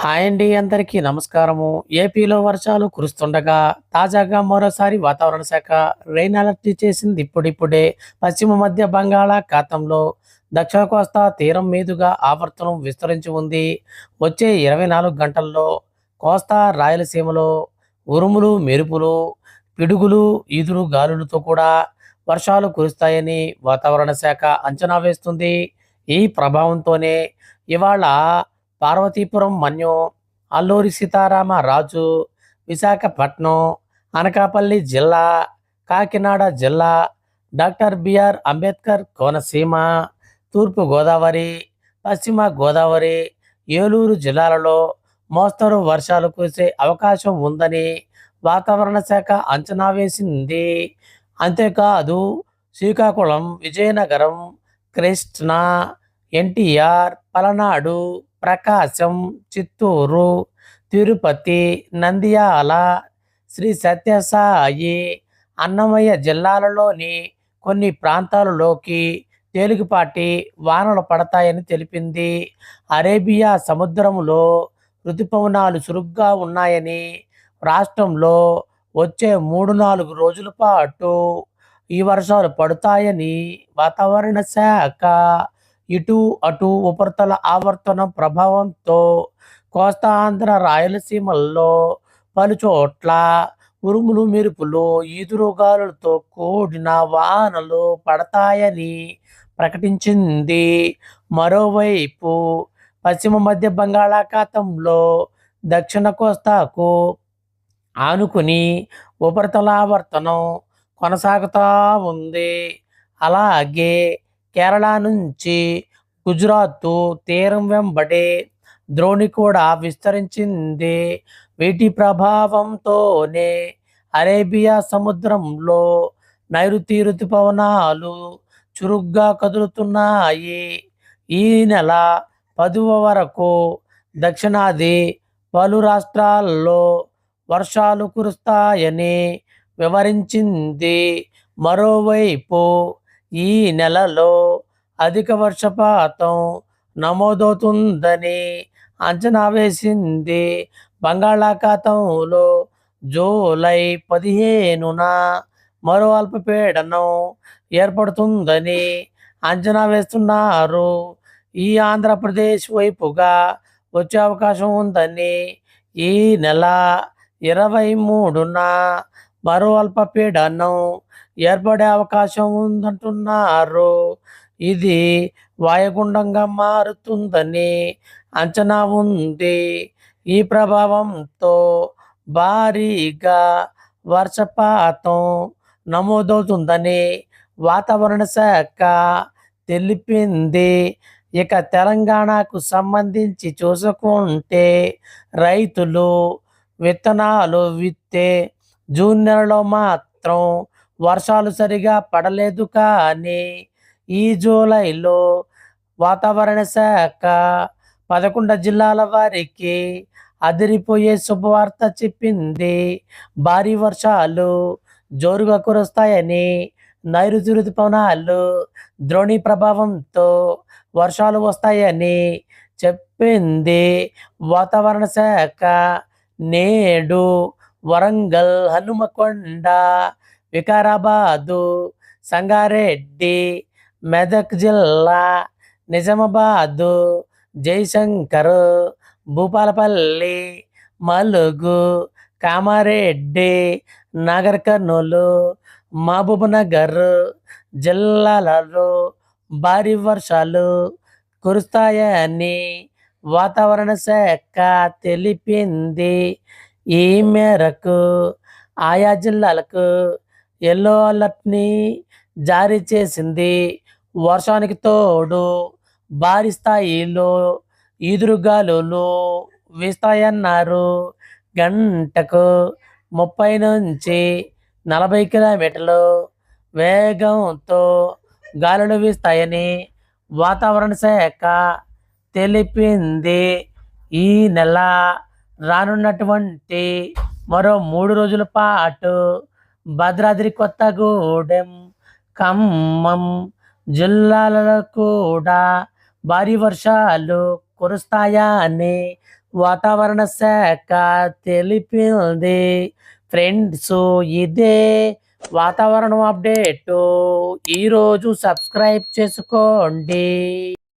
Hi అండి అందరికీ నమస్కారము. ఏపీలో వర్షాలు కురుస్తుండగా తాజాగా మరోసారి వాతావరణ శాఖ రెయిన్ అలర్ట్ చేసింది. ఇప్పుడిప్పుడే పశ్చిమ మధ్య బంగాళాఖాతంలో దక్షిణ కోస్తా తీరం మీదుగా ఆవర్తనం విస్తరించి ఉంది. వచ్చే ఇరవై నాలుగు గంటల్లో కోస్తా రాయలసీమలో ఉరుములు మెరుపులు పిడుగులు ఈదురు గాలులతో కూడా వర్షాలు కురుస్తాయని వాతావరణ శాఖ అంచనా వేస్తుంది. ఈ ప్రభావంతోనే ఇవాళ పార్వతీపురం మన్యం అల్లూరి సీతారామ రాజు విశాఖపట్నం అనకాపల్లి జిల్లా కాకినాడ జిల్లా డాక్టర్ బిఆర్ అంబేద్కర్ కోనసీమ తూర్పు గోదావరి పశ్చిమ గోదావరి ఏలూరు జిల్లాలలో మోస్తరు వర్షాలు కురిసే అవకాశం ఉందని వాతావరణ శాఖ అంచనా వేసింది. అంతేకాదు శ్రీకాకుళం విజయనగరం కృష్ణా ఎన్టీఆర్ పలనాడు ప్రకాశం చిత్తూరు తిరుపతి నంద్యాల శ్రీ సత్యసాయి అన్నమయ్య జిల్లాలలోని కొన్ని ప్రాంతాలలోకి తేలికపాటి వానలు పడతాయని తెలిపింది. అరేబియా సముద్రంలో ఋతుపవనాలు చురుగ్గా ఉన్నాయని రాష్ట్రంలో వచ్చే మూడు నాలుగు రోజుల పాటు ఈ వర్షాలు పడతాయని వాతావరణ శాఖ ఇటు అటు ఉపరితల ఆవర్తనం ప్రభావంతో కోస్తా ఆంధ్ర రాయలసీమల్లో పలుచోట్ల ఉరుములు మెరుపులు ఈదురుగాలులతో కూడిన వానలు పడతాయని ప్రకటించింది. మరోవైపు పశ్చిమ మధ్య బంగాళాఖాతంలో దక్షిణ కోస్తాకు ఆనుకుని ఉపరితలావర్తనం కొనసాగుతూ ఉంది. అలాగే కేరళ నుంచి గుజరాత్ తీరం వెంబడి ద్రోణి కూడా విస్తరించింది. వీటి ప్రభావంతోనే అరేబియా సముద్రంలో నైరుతి ఋతుపవనాలు చురుగ్గా కదులుతున్నాయి. ఈ నెల పదువ వరకు దక్షిణాది పలు రాష్ట్రాల్లో వర్షాలు కురుస్తాయని వివరించింది. మరోవైపు ఈ నెలలో అధిక వర్షపాతం నమోదవుతుందని అంచనా వేసింది బంగాళాఖాతంలో జూలై పదిహేనున మరో అల్పపీడనం ఏర్పడుతుందని అంచనా వేస్తున్నారు. ఈ ఆంధ్రప్రదేశ్ వైపుగా వచ్చే అవకాశం ఉందని ఈ నెల ఇరవై మూడున మరో అల్పపీడనం ఏర్పడే అవకాశం ఉందంటున్నారు. ఇది వాయుగుండంగా మారుతుందని అంచనా ఉంది. ఈ ప్రభావంతో భారీగా వర్షపాతం నమోదవుతుందని వాతావరణ శాఖ తెలిపింది. ఇక తెలంగాణకు సంబంధించి చూసుకుంటే రైతులు విత్తనాలు విత్తే జూన్ నెలలో మాత్రం వర్షాలు సరిగా పడలేదు కానీ ఈ జూలైలో వాతావరణ శాఖ పదకొండు జిల్లాల వారికి అదిరిపోయే శుభవార్త చెప్పింది. భారీ వర్షాలు జోరుగా కురుస్తాయని నైరుతి ఋతుపవనాలు ద్రోణి ప్రభావంతో వర్షాలు వస్తాయని చెప్పింది. వాతావరణ శాఖ నేడు వరంగల్ హనుమకొండ వికారాబాదు సంగారెడ్డి మెదక్ జిల్లా నిజామాబాదు జయశంకర్ భూపాలపల్లి మలుగు కామారెడ్డి నగర్ కర్నూలు మహబూబ్ నగర్ జిల్లాలలో భారీ వర్షాలు కురుస్తాయని వాతావరణ శాఖ తెలిపింది. ఈ మేరకు ఆయా జిల్లాలకు ఎల్లో అలర్ట్ని జారీ చేసింది. వర్షానికి తోడు భారీ స్థాయిలో ఈదురుగాలులు వీస్తాయన్నారు. గంటకు ముప్పై నుంచి నలభై కిలోమీటర్లు వేగంతో గాలులు వీస్తాయని వాతావరణ శాఖ తెలిపింది. ఈ నెల రానున్నటువంటి మరో మూడు రోజుల పాటు భద్రాద్రి కొత్తగూడెం ఖమ్మం జిల్లాలలో కూడా భారీ వర్షాలు కురుస్తాయని వాతావరణ శాఖ తెలిపింది. ఫ్రెండ్స్ ఇదే వాతావరణం అప్డేట్. ఈరోజు సబ్స్క్రైబ్ చేసుకోండి.